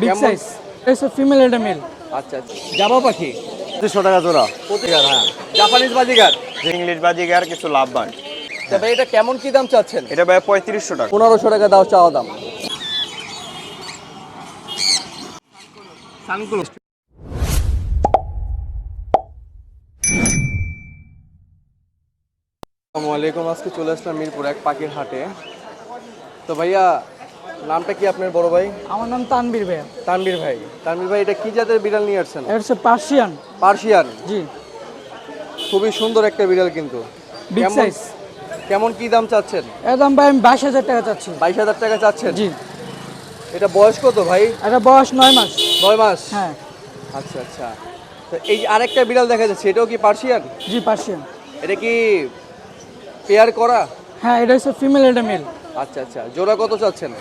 Big? Size এটা female এটা male আচ্ছা আচ্ছা। জামা পাখি? দুশো টাকা জোড়া। প্রতিকার হ্যাঁ। জাপানিজ বাজিগার? ইংলিশ বাজিগার কিছু লাভবান তবে এটা কেমন কি দাম চাচ্ছেন? এটা ভাই পঁয়ত্রিশশো টাকা। পনেরোশো টাকা দাও চাওয়া দাম। সানকুলো। আসসালামু আলাইকুম আজকে চলে আসলাম মিরপুর এক পাখির হাটে। তো ভাইয়া নামটা কি আপনার বড় ভাই? আমার নাম তানবীর ভাইয়া। তানবীর ভাই। তানবীর ভাই এটা কি জাতের বিড়াল নিয়ে আসছেন? এটা হচ্ছে পার্সিয়ান। পার্সিয়ান? জি। খুবই সুন্দর একটা বিড়াল কিন্তু। বিগ সাইজ কেমন কি দাম চাচ্ছেন? এর দাম ভাই আমি বাইশ হাজার টাকা চাচ্ছি। বাইশ হাজার টাকা চাচ্ছেন? জি। এটা বয়স কত ভাই? এটা বয়স নয় মাস। নয় মাস? হ্যাঁ। আচ্ছা আচ্ছা। তো এই যে আরেকটা বিড়াল দেখা যাচ্ছে এটাও কি পার্সিয়ান? জি পার্সিয়ান। এটা কি পেয়ার করা? হ্যাঁ এটা হচ্ছে ফিমেল এটা মেল। আচ্ছা আচ্ছা। জোড়া কত চাচ্ছেন?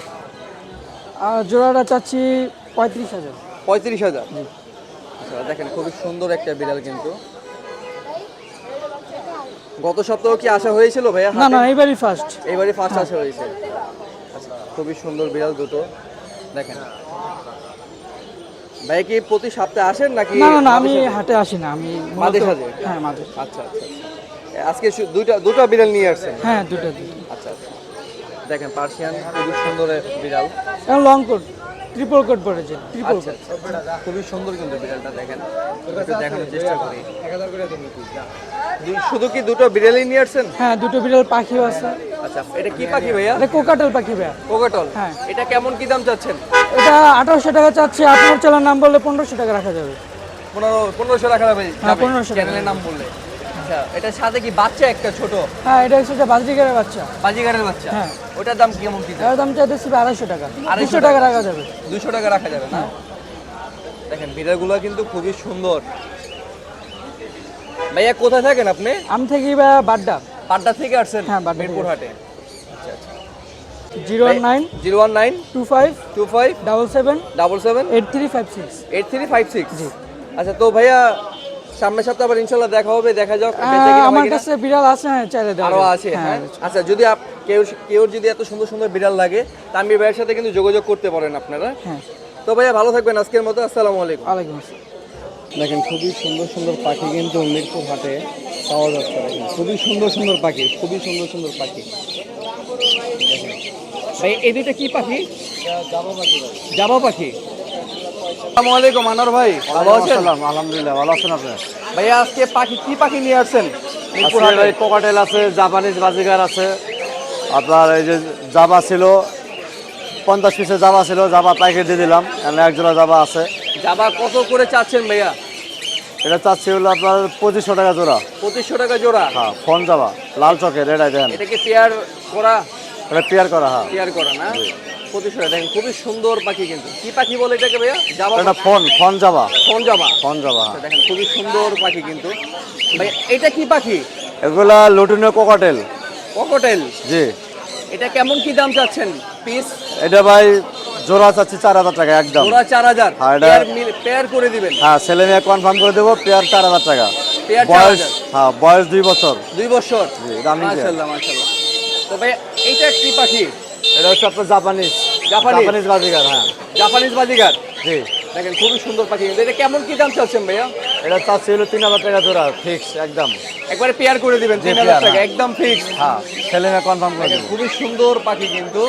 আর জোড়াটা চাচ্ছি পঁয়ত্রিশ হাজার। পঁয়ত্রিশ হাজার? আচ্ছা দেখেন খুবই সুন্দর একটা বিড়াল কিন্তু। গত সপ্তাহ কি আসা হয়েছিল ভাইয়া না না এইবারই ফার্স্ট এইবারই ফার্স্ট আসা হয়েছে। আচ্ছা খুবই সুন্দর বিড়াল দুটো। দেখেন। ভাই কি প্রতি সপ্তাহে আসেন নাকি না না আমি হাটে আসি না আমি মাঝে সাঝে? হ্যাঁ মাঝে। আচ্ছা আচ্ছা আচ্ছা। আজকে দুইটা দুটো বিড়াল নিয়ে আসছেন? হ্যাঁ দুটো দুটো আচ্ছা আচ্ছা। দেখেন পার্সিয়ান খুবই সুন্দর বিড়াল। লং কোট ট্রিপল কোট পড়েছে ট্রিপল আচ্ছা খুবই সুন্দর কিন্তু বিড়ালটা দেখেন। একটু দেখানোর চেষ্টা করি। শুধু কি দুটো বিড়ালই নিয়ে আসছেন? হ্যাঁ দুটো বিড়াল পাখিও আছে। আচ্ছা এটা কি পাখি ভাইয়া? এটা কোকাটেল পাখি ভাইয়া। কোকাটল। হ্যাঁ। এটা কেমন কি দাম চাচ্ছেন? এটা আঠারোশো টাকা চাচ্ছি আপনার চ্যানেল নাম বললে পনেরোশো টাকা রাখা যাবে। পনেরো পনেরোশো রাখা যাবে। হ্যাঁ, 1500 টাকা। চ্যানেলের নাম বললে। আচ্ছা এটার সাথে কি বাচ্চা একটা ছোট? হ্যাঁ এটা হচ্ছে যে বাজরিকারের বাচ্চা। বাজিগারের বাচ্চা? হ্যাঁ। ওটার দাম কেমন কি এর দাম চাইতেছি আড়াইশো টাকা। 250 দুশো টাকা। রাখা যাবে। দুশো টাকা রাখা যাবে না? দেখেন বিড়ালগুলো কিন্তু খুবই সুন্দর। ভাইয়া কোথায় থাকেন আপনি? আমি থাকি বাড্ডা। পাড্ডা থেকে আসছেন হ্যাঁ, বাড্ডা মিরপুর হাটে zero one nine zero one nine two five two five double seven double seven eight three five six. Eight three five six. জি। আচ্ছা তো ভাইয়া সামনের সপ্তাহে আবার ইনশাল্লাহ দেখা হবে দেখা যাক। হয় আমার কাছে বিড়াল আছে হ্যাঁ চাইলে আরও আছে হ্যাঁ হ্যাঁ? আচ্ছা যদি আপ- কেউ কেউ যদি এত সুন্দর সুন্দর বিড়াল লাগে তানবীর ভাইয়ের সাথে কিন্তু যোগাযোগ করতে পারেন আপনারা। হ্যাঁ। তো ভাইয়া ভালো থাকবেন আজকের মতো আসসালামু আলাইকুম। ওয়ালাইকুম আসসালাম। দেখেন খুবই সুন্দর সুন্দর পাখি কিন্তু মিরপুর হাটে পাওয়া যাচ্ছে। দেখেন খুবই সুন্দর সুন্দর পাখি খুবই সুন্দর সুন্দর পাখি। ভাই এই দুইটা কি পাখি? জামা পাখি? আসসালামু আলাইকুম আনোয়ার ভাই। ভালো আছেন? আলহামদুলিল্লাহ ভালো আছেন আপনি? ভাইয়া আজকে পাখি কি পাখি নিয়ে আসছেন? কোকাটেল আছে জাপানিজ বাজিগার আছে। আপনার এই যে জাবা ছিল পঞ্চাশ পিসের জাবা ছিল জাবা প্যাকেট দিয়ে দিলাম। এখানে এক জাবা আছে। জামা কত করে চাচ্ছেন ভাইয়া? এটা চাচ্ছি হলো আপনার পঁচিশশো টাকা জোড়া। পঁচিশশো টাকা জোড়া। হ্যাঁ ফোন জাবা লাল চকের এটাই দেন। এটা কি পেয়ার করা? এটা পেয়ার করা হ্যাঁ। পেয়ার করা না? দেখেন খুবই সুন্দর পাখি কিন্তু। কি পাখি বলে এটাকে ভাইয়া? জামা এটা ফোন ফোন জাবা। ফোন জাবা। হ্যাঁ। দেখেন খুবই সুন্দর পাখি কিন্তু। ভাই এটা কি পাখি? এগুলা লুটিনো কোকাটেল ককটেল জি। এটা কেমন কি দাম চাচ্ছেন? পিস এটা ভাই জোড়া চাচ্ছি চার হাজার টাকা একদম। চার হাজার। হ্যাঁ, পেয়ার পেয়ার করে দিবেন। হ্যাঁ ছেলে মেয়ে কনফার্ম করে দেবো পেয়ার চার হাজার টাকা। বয়স হ্যাঁ বয়স দুই বছর। দুই বছর। জি। মাশাআল্লাহ মাশাআল্লাহ তো ভাই এইটা কি পাখি? এটা হচ্ছে আপনার জাপানিজ। জাপানিজ? জাপানিজ বাজিগার হ্যাঁ। জাপানিজ বাজিগার? জি। দেখেন খুবই সুন্দর পাখি। কিন্তু এটা কেমন কি দাম চাচ্ছেন ভাইয়া? এটা চাচ্ছি হলো তিন হাজার টাকা জোড়া ফিক্স একদম। একবারে পেয়ার করে দিবেন জি, তিন হাজার টাকা হ্যাঁ। একদম ফিক্স হ্যাঁ ছেলে মেয়ে কনফার্ম করে খুবই সুন্দর পাখি কিন্তু।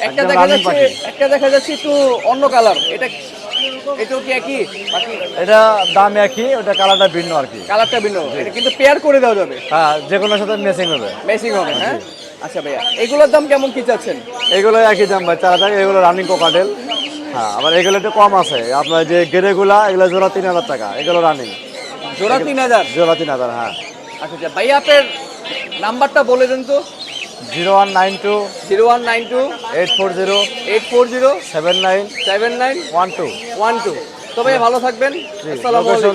একটা দেখা যাচ্ছে একটা দেখা যাচ্ছে একটু অন্য কালার এটা এটাও কি একই? এটা দাম একই ওটা কালারটা ভিন্ন আর কি। কালারটা ভিন্ন। এটা কিন্তু পেয়ার করে দেওয়া যাবে। হ্যাঁ যে কোনো সাথে মেসিং হবে। ম্যাচিং হবে হ্যাঁ? আচ্ছা ভাইয়া এগুলোর দাম কেমন কি চাচ্ছেন? এগুলো একই দাম ভাই চার হাজার এগুলো রানিং কোকাটেল হ্যাঁ আবার এগুলো একটু কম আছে। আপনার যে গেরেগুলা এগুলো জোড়া তিন হাজার টাকা এগুলো রানিং জোড়া তিন হাজার? জোড়া তিন হাজার হ্যাঁ। আচ্ছা আচ্ছা ভাইয়া আপনার নাম্বারটা বলে দেন তো। Zero one nine two zero one nine two eight four zero eight four zero seven nine seven nine one two one two. তো ভাইয়া ভালো থাকবেন।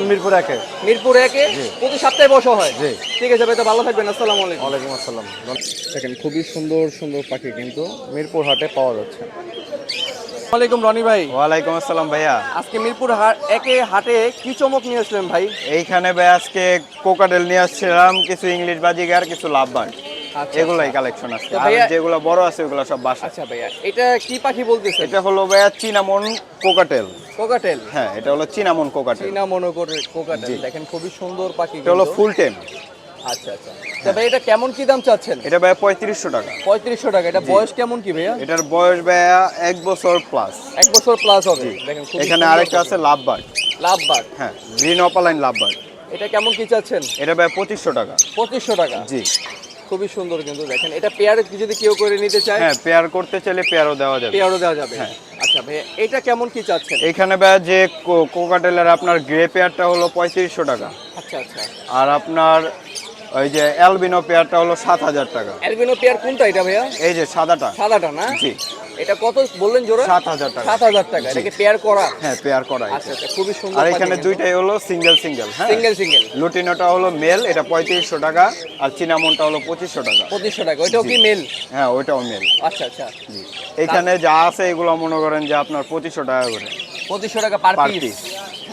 মিরপুর একে। মিরপুর একে। প্রতি সপ্তাহে বসা হয়। ঠিক আছে ভাই তো ভালো থাকবেন। আসসালামু আলাইকুম। ওয়ালাইকুম আসসালাম। দেখেন খুবই সুন্দর সুন্দর পাখি কিন্তু মিরপুর হাটে পাওয়া যাচ্ছে। ওয়ালাইকুম রনি ভাই। ওয়ালাইকুম আসসালাম ভাইয়া। আজকে মিরপুর হাট একে হাটে কি চমক নিয়ে আসলেন ভাই? এইখানে ভাই আজকে কোকাডেল নিয়ে আসছিলাম কিছু ইংলিশ বাজিগার কিছু লাভবান। এগুলাই আচ্ছা। কালেকশন আছে। আর যেগুলো বড় আছে ওগুলো সব বাসা আচ্ছা ভাইয়া এটা কি পাখি বলতেছে এটা হলো ভাইয়া চিনামন কোকাটেল। কোকাটেল? হ্যাঁ এটা হলো চিনামন কোকাটেল। চীনা মনোকরের কোকাটেল। দেখেন খুবই সুন্দর পাখি এটা হলো ফুল টেম। আচ্ছা আচ্ছা। তো ভাই এটা কেমন কি দাম চাচ্ছেন? এটা ভাইয়া পঁয়ত্রিশশো টাকা। পঁয়ত্রিশশো টাকা। এটা বয়স কেমন কি ভাইয়া? এটার বয়স ভাইয়া এক বছর প্লাস এক বছর প্লাস হবে। দেখেন এখানে আরেকটা। আছে লাভবার্ড। লাভবার্ড? হ্যাঁ গ্রিন অপালাইন লাভবার্ড। এটা কেমন কি চাচ্ছেন? এটা পঁচিশশো টাকা। পঁচিশশো টাকা। জি। খুবই সুন্দর কিন্তু দেখেন। এটা পেয়ার যদি কেউ করে নিতে চায় হ্যাঁ পেয়ার করতে চাইলে পেয়ারও দেওয়া যাবে। পেয়ারও দেওয়া যাবে। আচ্ছা ভাইয়া এটা কেমন কি চাচ্ছেন? এখানে ভাইয়া যে কোকাটেলের আপনার গ্রে পেয়ারটা হলো পঁয়ত্রিশশো টাকা। আচ্ছা আচ্ছা। আর আপনার ওই যে অ্যালবিনো পেয়ারটা হলো সাত হাজার টাকা। অ্যালবিনো পেয়ার কোনটা এটা ভাইয়া? এই যে সাদাটা। সাদাটা না? জি। এটা কত বললেন জোড়া? সাত হাজার টাকা। সাত হাজার টাকা। এটাকে পেয়ার করা? হ্যাঁ পেয়ার করা আচ্ছা আচ্ছা খুবই সুন্দর আর এখানে দুইটাই হলো সিঙ্গেল সিঙ্গেল হ্যাঁ? সিঙ্গেল সিঙ্গেল লুটিনোটা হলো মেল এটা পঁয়ত্রিশশো টাকা আর চিনামনটা হলো পঁচিশশো টাকা। পঁচিশশো টাকা। ওইটাও কি মেল হ্যাঁ ওইটাও মেল আচ্ছা আচ্ছা। জি। এখানে যা আছে এগুলো মনে করেন যে আপনার পঁচিশশো টাকা করে। পঁচিশশো টাকা পার পিস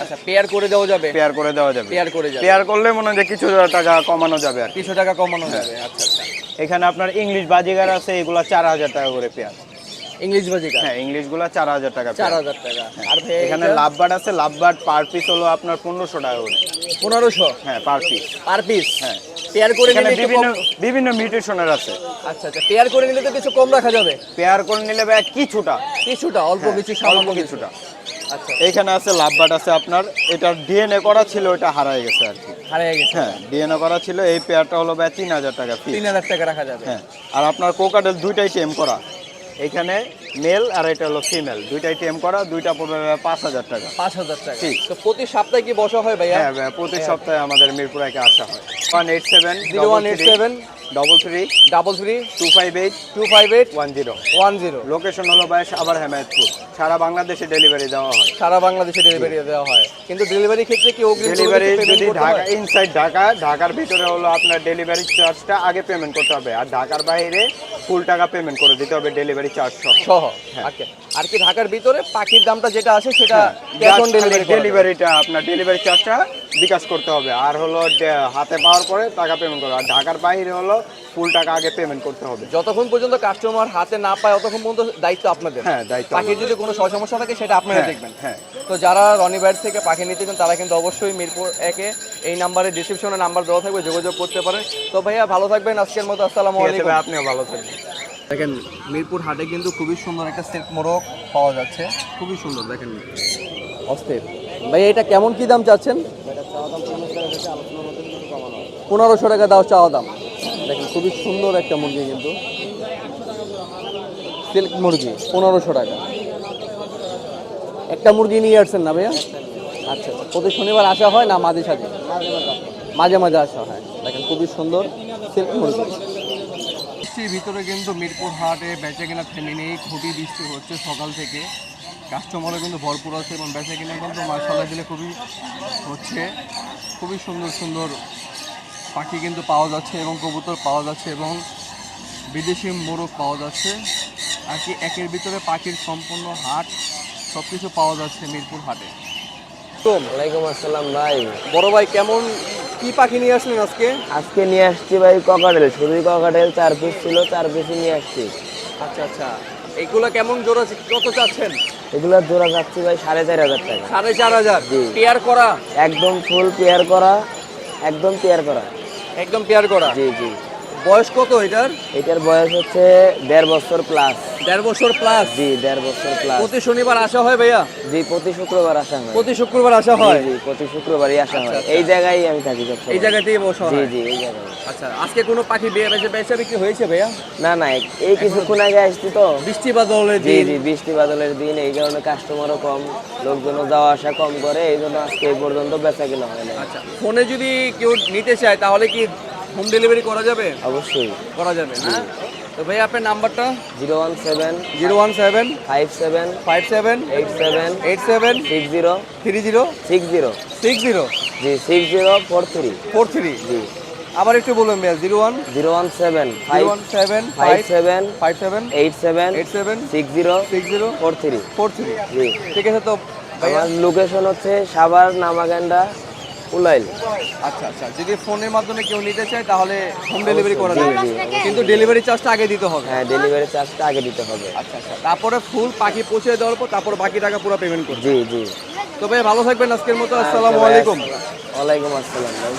আচ্ছা পেয়ার করে দেওয়া যাবে? পেয়ার করে দেওয়া যাবে। পেয়ার করে যাবে। পেয়ার করলে মনে হয় যে কিছু টাকা কমানো যাবে আর কিছু টাকা কমানো যাবে। আচ্ছা আচ্ছা। এখানে আপনার ইংলিশ বাজিগার আছে এগুলা চার হাজার টাকা করে পেয়ার ইংলিশ বাজিকা হ্যাঁ চার হাজার টাকা চার হাজার টাকা। আর ভাই এখানে লাভবার্ড আছে লাভবার্ড পার পিস হলো আপনার পনেরোশো টাকা করে। পনেরোশো? হ্যাঁ পার পিস পার পিস হ্যাঁ। পেয়ার করে নিলে বিভিন্ন বিভিন্ন মিউটেশনের আছে। আচ্ছা আচ্ছা পেয়ার করে নিলে তো কিছু কম রাখা যাবে। পেয়ার করে নিলে ভাই কিছুটা। কিছুটা অল্প হ্যাঁ, কিছু অল্প কিছুটা। আচ্ছা। এইখানে আছে লাভবার্ড আছে আপনার এটার ডিএনএ করা ছিল ওটা হারায় গেছে আর কি। হারিয়ে গেছে। হ্যাঁ ডিএনএ করা ছিল এই পেয়ারটা হলো ভাই তিন হাজার টাকা তিন হাজার টাকা রাখা যাবে। হ্যাঁ আর আপনার কোকাটেল দুইটাই টেম করা। এখানে মেল আর এটা হলো ফিমেল দুইটা এটিএম করা দুইটা পড়বে পাঁচ হাজার টাকা। পাঁচ হাজার টাকা। ঠিক। তো প্রতি সপ্তাহে কি বসা হয় ভাইয়া? হ্যাঁ প্রতি সপ্তাহে আমাদের মিরপুর একে আসা হয়। One eight seven zero one eight seven double three double three two five eight two five eight one zero one zero location হলো ভাই আবার হেমায়তপুর। সারা বাংলাদেশে ডেলিভারি দেওয়া হয়। সারা বাংলাদেশে ডেলিভারি দেওয়া হয়। কিন্তু ডেলিভারি ক্ষেত্রে কি ডেলিভারি যদি ঢাকা ইনসাইড ঢাকা ঢাকার ভিতরে হলো আপনার ডেলিভারি চার্জটা আগে পেমেন্ট করতে হবে। আর ঢাকার বাইরে ফুল টাকা পেমেন্ট করে দিতে হবে ডেলিভারি চার্জ সহ। সহ হ্যাঁ। আর কি ঢাকার ভিতরে পাখির দামটা যেটা আছে সেটা ডেলিভারিটা আপনার ডেলিভারি চার্জটা বিকাশ করতে হবে। আর হলো হাতে পাওয়ার পরে টাকা পেমেন্ট করবে। আর ঢাকার বাইরে হলো ফুল টাকা আগে পেমেন্ট করতে হবে। যতক্ষণ পর্যন্ত কাস্টমার হাতে না পায় ততক্ষণ পর্যন্ত দায়িত্ব আপনাদের। হ্যাঁ দায়িত্ব পাখির যদি কোনো সমস্যা থাকে সেটা আপনারা হ্যাঁ, দেখবেন। হ্যাঁ। তো যারা রনিবাইর থেকে পাখি নিতে চান তারা কিন্তু অবশ্যই মিরপুর একে এই নাম্বারে ডিসক্রিপশনে নাম্বার দেওয়া থাকবে যোগাযোগ করতে পারেন। তো ভাইয়া ভালো থাকবেন আজকের মতো আসসালামু আলাইকুম। আপনিও ভালো থাকবেন। দেখেন মিরপুর হাটে কিন্তু খুবই সুন্দর একটা সিল্ক মোরগ পাওয়া যাচ্ছে। খুবই সুন্দর দেখেন। অস্থির। ভাই এটা কেমন কি দাম চাচ্ছেন? পনেরোশো টাকা দাও চাওয়া দাম। দেখেন, খুবই সুন্দর একটা মুরগি কিন্তু। সিল্ক মুরগি, পনেরোশো টাকা। একটা মুরগি নিয়ে আসছেন না ভাইয়া? আচ্ছা আচ্ছা। প্রতি শনিবার আসা হয় না মাঝে সাঝে? মাঝে মাঝে আসা হয়। দেখেন, খুবই সুন্দর সিল্ক মুরগি। ভিতরে কিন্তু মিরপুর হাটে বেচা কেনা থেমে নেই খুবই বৃষ্টি হচ্ছে সকাল থেকে। কাস্টমারও কিন্তু ভরপুর আছে এবং বেচা কিনে কিন্তু মার্শাল্লাহ দিলে খুবই হচ্ছে খুবই সুন্দর সুন্দর পাখি কিন্তু পাওয়া যাচ্ছে এবং কবুতর পাওয়া যাচ্ছে এবং বিদেশি মোরগ পাওয়া যাচ্ছে। আর কি একের ভিতরে পাখির সম্পূর্ণ হাট সব কিছু পাওয়া যাচ্ছে মিরপুর হাটে। ওয়ালাইকুম আসসালাম ভাই। বড় ভাই কেমন? কি পাখি নিয়ে আসলেন আজকে? আজকে নিয়ে আসছি ভাই ককাটেল শুধুই ককাটেল চার পিস ছিল চার পিসই নিয়ে আসছি। আচ্ছা আচ্ছা। এইগুলো কেমন জোর আছে? কত চাচ্ছেন? এগুলো জোড়া যাচ্ছে ভাই সাড়ে চার হাজার টাকা। সাড়ে চার হাজার। পেয়ার করা? একদম ফুল পেয়ার করা একদম পেয়ার করা। একদম পেয়ার করা? জি জি। বয়স কত এটার? এটার বয়স হচ্ছে দেড় বছর প্লাস দেড় বছর প্লাস জি দেড় বছর প্লাস প্রতি শনিবার আসা হয় ভাইয়া? জি প্রতি শুক্রবার আসা হয়। প্রতি শুক্রবার আসা হয়? জি প্রতি শুক্রবারই আসা হয়। আচ্ছা। এই জায়গায় আমি থাকি এই জায়গাতেই বসা হয়? জি জি এই জায়গায়। আচ্ছা আজকে কোনো পাখি বিয়ে বেচে বেচা বিক্রি হয়েছে ভাইয়া? না না এই কিছুক্ষণ আগে আসছি তো। বৃষ্টি বাদলের জি জি বৃষ্টি বাদলের দিন এই কারণে কাস্টমারও কম লোকজনও যাওয়া আসা কম করে এই জন্য আজকে এই পর্যন্ত বেচা কিনা হয় না আচ্ছা ফোনে যদি কেউ নিতে চায় তাহলে কি হোম ডেলিভারি করা যাবে? অবশ্যই। করা যাবে না তো ভাই আপনার নাম্বারটা? Zero one seven zero one seven five seven five seven eight seven eight seven six zero three zero six zero six zero জি six zero four three four three জি। আবার একটু বলুন ভাইয়া zero one zero one seven five one seven five five seven five seven eight seven eight seven six zero six zero four three four three জি। ঠিক আছে তো আমার location হচ্ছে সাভার নামাগান্ডা উলাইল। আচ্ছা আচ্ছা। যদি ফোনের মাধ্যমে কেউ নিতে চায় তাহলে হোম ডেলিভারি করা যাবে। কিন্তু ডেলিভারি চার্জটা আগে দিতে হবে। হ্যাঁ ডেলিভারি চার্জটা আগে দিতে হবে। আচ্ছা আচ্ছা। তারপরে ফুল পাখি পৌঁছে দেওয়ার পর তারপর বাকি টাকা পুরো পেমেন্ট করবে। জি জি। তো ভাই ভালো থাকবেন আজকের মতো। আসসালামু আলাইকুম। ওয়ালাইকুম আসসালাম ভাই।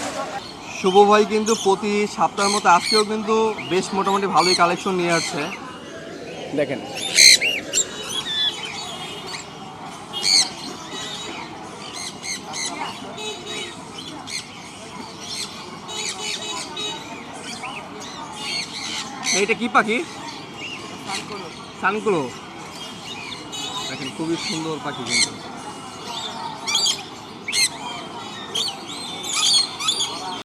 শুভ ভাই কিন্তু প্রতি সপ্তাহের মতো আজকেও কিন্তু বেশ মোটামুটি ভালোই কালেকশন নিয়ে আসছে। দেখেন। এইটা কি পাখি? সানকুলো। দেখেন খুবই সুন্দর পাখি কিন্তু।